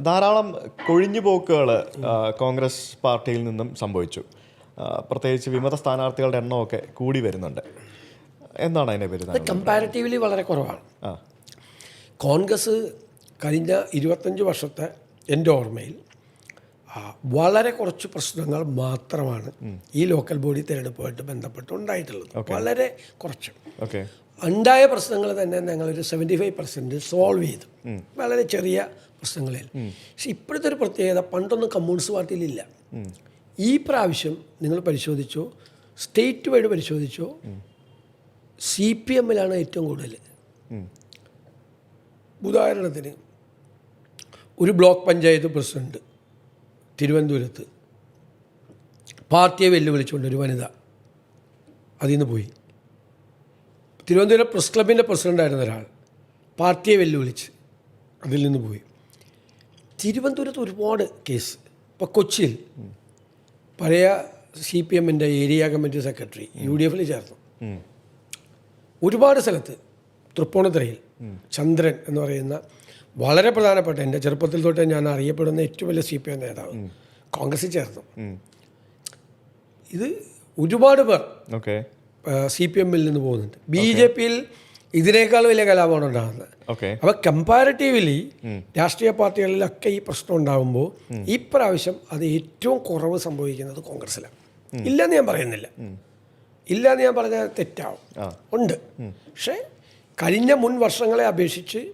ധാരാളം കൊഴിഞ്ഞുപോക്കുകൾ കോൺഗ്രസ് പാർട്ടിയിൽ നിന്നും സംഭവിച്ചു. പ്രത്യേകിച്ച് വിമത സ്ഥാനാർത്ഥികളുടെ എണ്ണമൊക്കെ കൂടി വരുന്നുണ്ട്. എന്താണ് അതിനെ പേര് കമ്പാരിറ്റീവ്ലി വളരെ കുറവാണ്. കോൺഗ്രസ് കഴിഞ്ഞ ഇരുപത്തഞ്ച് വർഷത്തെ എന്റെ ഓർമ്മയിൽ വളരെ കുറച്ച് പ്രശ്നങ്ങൾ മാത്രമാണ് ഈ ലോക്കൽ ബോഡി തിരഞ്ഞെടുപ്പുമായിട്ട് ബന്ധപ്പെട്ട് ഉണ്ടായിട്ടുള്ളത്. വളരെ കുറച്ച്. ഉണ്ടായ പ്രശ്നങ്ങൾ തന്നെ ഞങ്ങളൊരു സെവന്റി ഫൈവ് പെർസെന്റ് സോൾവ് ചെയ്തു വളരെ ചെറിയ പ്രശ്നങ്ങളിൽ. പക്ഷെ ഇപ്പോഴത്തെ ഒരു പ്രത്യേകത പണ്ടൊന്നും കമ്മ്യൂണിസ്റ്റ് പാർട്ടിയിലില്ല. ഈ പ്രാവശ്യം നിങ്ങൾ പരിശോധിച്ചോ സ്റ്റേറ്റ് വൈഡ് പരിശോധിച്ചോ സി പി എമ്മിലാണ് ഏറ്റവും കൂടുതൽ. ഉദാഹരണത്തിന് ഒരു ബ്ലോക്ക് പഞ്ചായത്ത് പ്രസിഡന്റ് തിരുവനന്തപുരത്ത് പാർട്ടിയെ വെല്ലുവിളിച്ചുകൊണ്ട് ഒരു വനിത അതിൽ നിന്ന് പോയി. തിരുവനന്തപുരം പ്രസ് ക്ലബിന്റെ പ്രസിഡന്റായിരുന്ന ഒരാൾ പാർട്ടിയെ വെല്ലുവിളിച്ച് അതിൽ നിന്ന് പോയി. തിരുവനന്തപുരത്ത് ഒരുപാട് കേസ്. ഇപ്പോൾ കൊച്ചിയിൽ പഴയ സി പി എമ്മിന്റെ area committee secretary U D എഫിൽ ചേർന്നു. ഒരുപാട് സ്ഥലത്ത് തൃപ്പൂണിത്തറയിൽ ചന്ദ്രൻ എന്ന് പറയുന്ന വളരെ പ്രധാനപ്പെട്ട എന്റെ ചെറുപ്പത്തിൽ തൊട്ട് ഞാൻ അറിയപ്പെടുന്ന ഏറ്റവും വലിയ സി പി എം നേതാവ് കോൺഗ്രസിൽ ചേർന്നു. ഇത് ഒരുപാട് പേർ സി പി എമ്മിൽ നിന്ന് പോകുന്നുണ്ട്. ബി ജെ പിയിൽ ഇതിനേക്കാൾ വലിയ കലാപമാണ് ഉണ്ടാകുന്നത്. അപ്പൊ അപ്പോൾ കമ്പാരിറ്റീവ്ലി രാഷ്ട്രീയ പാർട്ടികളിലൊക്കെ ഈ പ്രശ്നം ഉണ്ടാകുമ്പോൾ ഈ പ്രാവശ്യം അത് ഏറ്റവും കുറവ് സംഭവിക്കുന്നത് കോൺഗ്രസ്സിലാണ്. ഇല്ലെന്ന് ഞാൻ പറയുന്നില്ല. ഇല്ലെന്ന് ഞാൻ പറഞ്ഞാൽ തെറ്റാവും. ഉണ്ട്. പക്ഷേ കഴിഞ്ഞ മുൻ വർഷങ്ങളെ അപേക്ഷിച്ച്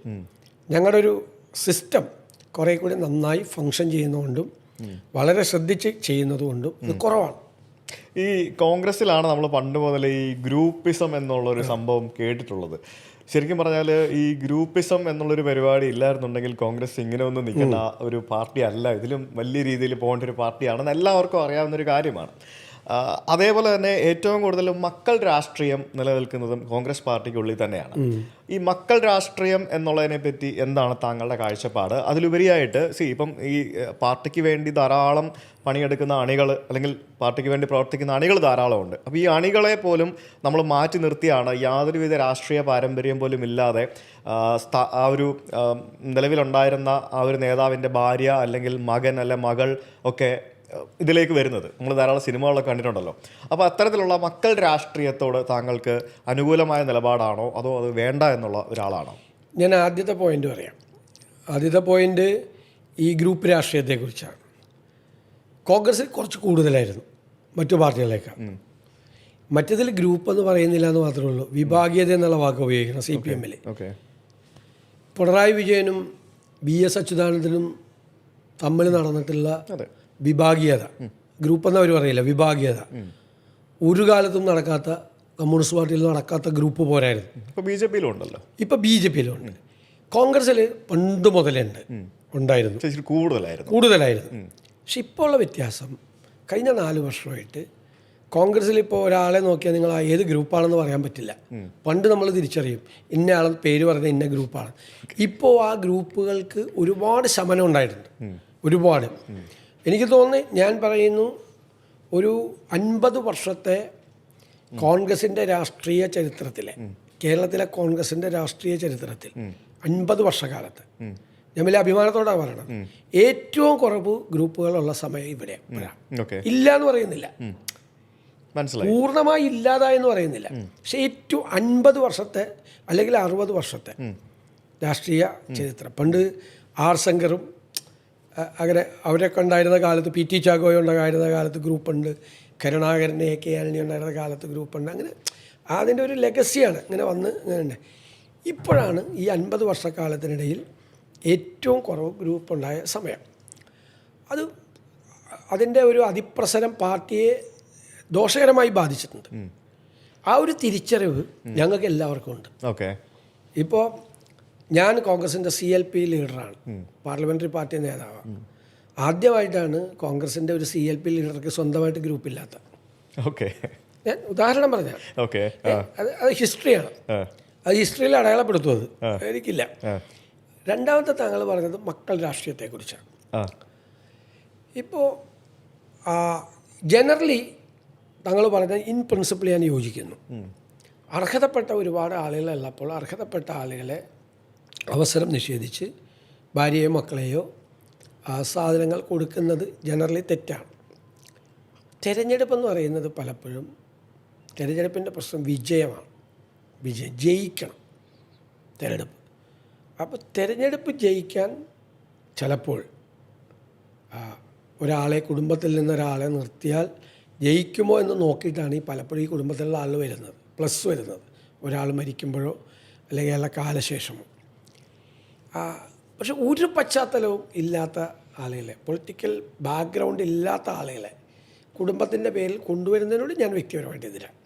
ഞങ്ങളുടെ ഒരു സിസ്റ്റം കുറേ കൂടി നന്നായി ഫങ്ഷൻ ചെയ്യുന്നതുകൊണ്ടും വളരെ ശ്രദ്ധിച്ച് ചെയ്യുന്നതുകൊണ്ടും ഇത് കുറവാണ്. ഈ കോൺഗ്രസ്സിലാണ് നമ്മൾ പണ്ട് മുതൽ ഈ ഗ്രൂപ്പിസം എന്നുള്ളൊരു സംഭവം കേട്ടിട്ടുള്ളത്. ശരിക്കും പറഞ്ഞാൽ ഈ ഗ്രൂപ്പിസം എന്നുള്ളൊരു പരിപാടി ഇല്ലായിരുന്നുണ്ടെങ്കിൽ കോൺഗ്രസ് ഇങ്ങനെ ഒന്നും നിൽക്കുന്ന ഒരു പാർട്ടി അല്ല ഇതിലും വലിയ രീതിയിൽ പോകേണ്ട ഒരു പാർട്ടിയാണെന്ന് എല്ലാവർക്കും അറിയാവുന്ന ഒരു കാര്യമാണ്. അതേപോലെ തന്നെ ഏറ്റവും കൂടുതൽ മക്കൾ രാഷ്ട്രീയം നിലനിൽക്കുന്നതും കോൺഗ്രസ് പാർട്ടിക്കുള്ളിൽ തന്നെയാണ്. ഈ മക്കൾ രാഷ്ട്രീയം എന്നുള്ളതിനെ പറ്റി എന്താണ് താങ്കളുടെ കാഴ്ചപ്പാട്? അതിലുപരിയായിട്ട് സി ഇപ്പം ഈ പാർട്ടിക്ക് വേണ്ടി ധാരാളം പണിയെടുക്കുന്ന അണികൾ അല്ലെങ്കിൽ പാർട്ടിക്ക് വേണ്ടി പ്രവർത്തിക്കുന്ന അണികൾ ധാരാളമുണ്ട്. അപ്പോൾ ഈ അണികളെ പോലും നമ്മൾ മാറ്റി നിർത്തിയാണ് യാതൊരുവിധ രാഷ്ട്രീയ പാരമ്പര്യം പോലും ഇല്ലാതെ ആ, ഒരു നിലവിലുണ്ടായിരുന്ന ആ ഒരു നേതാവിന്റെ ഭാര്യ അല്ലെങ്കിൽ മകൻ അല്ലെ മകൾ ഒക്കെ ഇതിലേക്ക് വരുന്നത്. നമ്മൾ ധാരാളം സിനിമകളൊക്കെ കണ്ടിട്ടുണ്ടല്ലോ. അപ്പോൾ അത്തരത്തിലുള്ള മക്കൾ രാഷ്ട്രീയത്തോട് താങ്കൾക്ക് അനുകൂലമായ നിലപാടാണോ? അതോ അത് വേണ്ട എന്നുള്ള ഒരാളാണോ? ഞാൻ ആദ്യത്തെ പോയിന്റ് പറയാം. ആദ്യത്തെ പോയിന്റ് ഈ ഗ്രൂപ്പ് രാഷ്ട്രീയത്തെക്കുറിച്ചാണ്. കോൺഗ്രസ് കുറച്ച് കൂടുതലായിരുന്നു മറ്റു പാർട്ടികളേക്കാൾ. മറ്റതിൽ ഗ്രൂപ്പ് എന്ന് പറയുന്നില്ല എന്ന് മാത്രമേ ഉള്ളൂ. വിഭാഗീയത എന്നുള്ള വാക്ക് ഉപയോഗിക്കണം സി പി എമ്മിൽ ഓക്കെ. പിണറായി വിജയനും ബി എസ് അച്യുതാനന്ദനും തമ്മിൽ നടന്നിട്ടുള്ള വിഭാഗീയത. ഗ്രൂപ്പ് എന്ന് അവർ പറയില്ല വിഭാഗീയത. ഒരു കാലത്തും നടക്കാത്ത കമ്മ്യൂണിസ്റ്റ് പാർട്ടിയിൽ നടക്കാത്ത ഗ്രൂപ്പ് പോരായിരുന്നു. ഇപ്പോൾ ബി ജെ പിയിലും ഉണ്ടല്ലോ. ഇപ്പം ബി ജെ പിയിലുണ്ട്. കോൺഗ്രസ്സിൽ പണ്ട് മുതലുണ്ട് ഉണ്ടായിരുന്നു. കൂടുതലായിരുന്നു. കൂടുതലായിരുന്നു. പക്ഷെ ഇപ്പോൾ ഉള്ള വ്യത്യാസം കഴിഞ്ഞ നാല് വർഷമായിട്ട് കോൺഗ്രസ്സിൽ ഇപ്പോൾ ഒരാളെ നോക്കിയാൽ നിങ്ങൾ ആ ഏത് ഗ്രൂപ്പാണെന്ന് പറയാൻ പറ്റില്ല. പണ്ട് നമ്മൾ തിരിച്ചറിയും ഇന്ന ആളെ പേര് പറഞ്ഞ ഇന്ന ഗ്രൂപ്പാണ് ഇപ്പോൾ ആ ഗ്രൂപ്പുകൾക്ക് ഒരുപാട് ശമനം ഉണ്ടായിട്ടുണ്ട്. ഒരുപാട്. എനിക്ക് തോന്നി ഞാൻ പറയുന്നു ഒരു അൻപത് വർഷത്തെ കോൺഗ്രസിന്റെ രാഷ്ട്രീയ ചരിത്രത്തിലെ കേരളത്തിലെ കോൺഗ്രസിന്റെ രാഷ്ട്രീയ ചരിത്രത്തിൽ അൻപത് വർഷക്കാലത്ത് ഞാൻ വലിയ അഭിമാനത്തോടാണ് പറയണത്. ഏറ്റവും കുറവ് ഗ്രൂപ്പുകളുള്ള സമയം ഇവിടെ ഇല്ല എന്ന് പറയുന്നില്ല. പൂർണമായി ഇല്ലാതായെന്ന് പറയുന്നില്ല. പക്ഷെ ഏറ്റവും അൻപത് വർഷത്തെ അല്ലെങ്കിൽ അറുപത് വർഷത്തെ രാഷ്ട്രീയ ചരിത്രം. പണ്ട് ആർ ശങ്കറും അങ്ങനെ അവരൊക്കെ ഉണ്ടായിരുന്ന കാലത്ത് പി ടി ചാക്കോയ ഉണ്ടായിരുന്ന കാലത്ത് ഗ്രൂപ്പുണ്ട്. കരുണാകരൻ എ കെ ആന്റണി ഉണ്ടായിരുന്ന കാലത്ത് ഗ്രൂപ്പുണ്ട്. അങ്ങനെ അതിന്റെ ഒരു ലെഗസിയാണ് ഇങ്ങനെ വന്ന് ഇങ്ങനെ ഉണ്ട്. ഇപ്പോഴാണ് ഈ അൻപത് വർഷക്കാലത്തിനിടയിൽ ഏറ്റവും കുറവ് ഗ്രൂപ്പ് ഉണ്ടായ സമയം. അത് അതിന്റെ ഒരു അതിപ്രസരം പാർട്ടിയെ ദോഷകരമായി ബാധിച്ചിട്ടുണ്ട്. ആ ഒരു തിരിച്ചറിവ് ഞങ്ങൾക്ക് എല്ലാവർക്കും ഉണ്ട്. ഓക്കെ. ഇപ്പോൾ ഞാൻ കോൺഗ്രസിന്റെ സി എൽ പി ലീഡറാണ് പാർലമെന്ററി പാർട്ടി നേതാവാണ് ആദ്യമായിട്ടാണ് കോൺഗ്രസിന്റെ ഒരു സി എൽ പി ലീഡർക്ക് സ്വന്തമായിട്ട് ഗ്രൂപ്പില്ലാത്ത ഓക്കെ. ഞാൻ ഉദാഹരണം പറഞ്ഞാൽ ഓക്കെ. അത് അത് ഹിസ്റ്ററിയാണ്. അത് ഹിസ്റ്ററിയിൽ അടയാളപ്പെടുത്തുന്നത്. എനിക്കില്ല. രണ്ടാമത്തെ താങ്കൾ പറഞ്ഞത് മക്കൾ രാഷ്ട്രീയത്തെക്കുറിച്ചാണ്. ഇപ്പോൾ ജനറലി താങ്കൾ പറഞ്ഞ ഇൻ പ്രിൻസിപ്പിൾ ഞാൻ യോജിക്കുന്നു. അർഹതപ്പെട്ട ഒരുപാട് ആളുകളുള്ളപ്പോൾ അർഹതപ്പെട്ട ആളുകളെ അവസരം നിഷേധിച്ച് ഭാര്യയോ മക്കളെയോ ആ സാധനങ്ങൾ കൊടുക്കുന്നത് ജനറലി തെറ്റാണ്. തിരഞ്ഞെടുപ്പെന്ന് പറയുന്നത് പലപ്പോഴും തിരഞ്ഞെടുപ്പിന്റെ പ്രശ്നം വിജയമാണ്. വിജയം ജയിക്കണം തിരഞ്ഞെടുപ്പ്. അപ്പോൾ തിരഞ്ഞെടുപ്പ് ജയിക്കാൻ ചിലപ്പോൾ ഒരാളെ കുടുംബത്തിൽ നിന്ന് ഒരാളെ നിർത്തിയാൽ ജയിക്കുമോ എന്ന് നോക്കിയിട്ടാണ് ഈ പലപ്പോഴും ഈ കുടുംബത്തിലുള്ള ആൾ വരുന്നത്. പ്ലസ് വരുന്നത്. ഒരാൾ മരിക്കുമ്പോഴോ അല്ലെങ്കിൽ അയാളുടെ കാലശേഷമോ. പക്ഷെ ഒരു പശ്ചാത്തലവും ഇല്ലാത്ത ആളുകളെ പൊളിറ്റിക്കൽ ബാക്ക്ഗ്രൗണ്ട് ഇല്ലാത്ത ആളുകളെ കുടുംബത്തിന്റെ പേരിൽ കൊണ്ടുവരുന്നതിനോട് ഞാൻ വ്യക്തിപരമായിട്ട് എതിരാണ്.